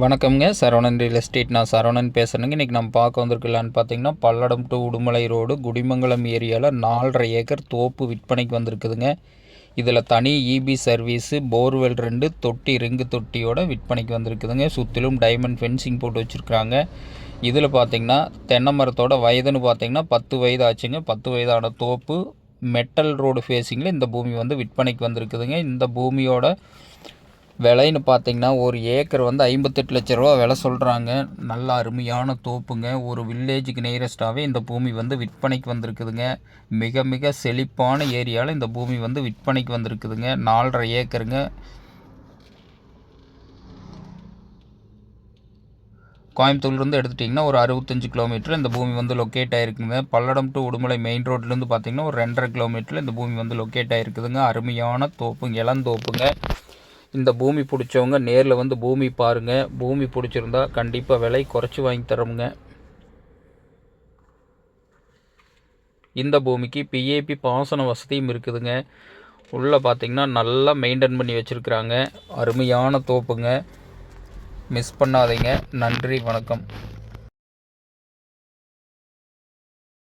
வணக்கம்ங்க. Saravanan real estate நான் சரவணன் பேசுகிறேங்க இன்றைக்கி நம்ம பார்க்க வந்திருக்கலான்னு பார்த்தீங்கன்னா பல்லடம் டு உடுமலை ரோடு குடிமங்கலம் ஏரியாவில் நாலரை ஏக்கர் தோப்பு விற்பனைக்கு வந்திருக்குதுங்க. இதில் தனி இபி சர்வீஸு போர்வெல் ரெண்டு தொட்டி ரிங்கு தொட்டியோட விற்பனைக்கு வந்திருக்குதுங்க. சுற்றிலும் டைமண்ட் ஃபென்சிங் போட்டு வச்சுருக்குறாங்க. இதில் பார்த்தீங்கன்னா தென்னை மரத்தோட வயதுன்னு பார்த்தீங்கன்னா பத்து வயது ஆச்சுங்க. பத்து வயதான தோப்பு மெட்டல் ரோடு ஃபேஸிங்கில் இந்த பூமி வந்து விற்பனைக்கு வந்திருக்குதுங்க. இந்த பூமியோட விலைன்னு பார்த்தீங்கன்னா ஒரு ஏக்கர் வந்து ஐம்பத்தெட்டு லட்ச ரூபா விலை சொல்கிறாங்க நல்ல அருமையான தோப்புங்க. ஒரு வில்லேஜுக்கு நியரஸ்டாகவே இந்த பூமி வந்து விற்பனைக்கு வந்திருக்குதுங்க. மிக மிக செழிப்பான ஏரியாவில் இந்த பூமி வந்து விற்பனைக்கு வந்திருக்குதுங்க. நாலரை ஏக்கருங்க. கோயம்புத்தூர்லேருந்து எடுத்துட்டிங்கன்னா ஒரு அறுபத்தஞ்சு கிலோமீட்டர் இந்த பூமி வந்து லொக்கேட் ஆகிருக்குங்க பல்லடம் டு உடுமலை மெயின் ரோட்லேருந்து பார்த்திங்கன்னா ஒரு ரெண்டரை கிலோமீட்டரில் இந்த பூமி வந்து லொக்கேட் ஆகிருக்குதுங்க அருமையான தோப்புங்க இளந்தோப்புங்க. இந்த பூமி பிடிச்சவங்க நேரில் வந்து பூமி பாருங்கள் பூமி பிடிச்சிருந்தா கண்டிப்பாக விலை குறைச்சி வாங்கி தரோமுங்க. இந்த பூமிக்கு பிஏபி பாசன வசதியும் இருக்குதுங்க. உள்ளே பார்த்திங்கன்னா நல்லா மெயின்டைன் பண்ணி வச்சுருக்குறாங்க. அருமையான தோப்புங்க. மிஸ் பண்ணாதீங்க. நன்றி வணக்கம்.